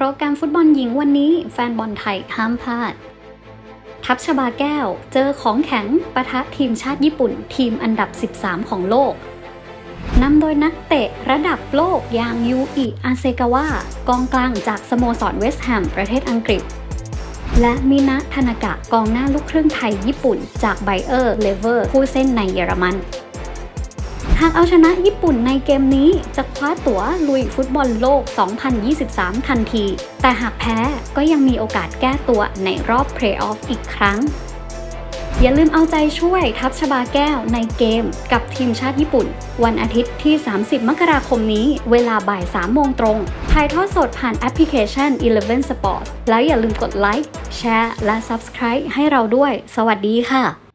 โปรแกรมฟุตบอลหญิงวันนี้แฟนบอลไทยห้ามพลาด ทัพชบาแก้วเจอของแข็งปะทะทีมชาติญี่ปุ่น ทีมอันดับ 13 ของโลกนำโดยนักเตะระดับโลกอย่างยูอิอาเซกาวะกองกลางจากสโมสรเวสต์แฮมประเทศอังกฤษ และมินะทานากะกองหน้าลูกครึ่งไทยญี่ปุ่น จากไบเออร์เลเวอร์ผู้เส้นในเยอรมัน หากเอาชนะญี่ปุ่นในเกมนี้จะคว้าตั๋วลุยฟุตบอลโลก 2023 ทันที แต่หากแพ้ก็ยังมีโอกาสแก้ตัวในรอบเพลย์ออฟอีกครั้ง อย่าลืมเอาใจช่วยทัพชบาแก้วในเกมกับทีมชาติญี่ปุ่น วันอาทิตย์ที่ 30 มกราคมนี้ เวลาบ่าย 3 โมงตรงถ่ายทอดสดผ่านแอปพลิเคชัน Eleven Sport แล้วอย่าลืมกดไลค์แชร์และ Subscribe ให้เราด้วย สวัสดีค่ะ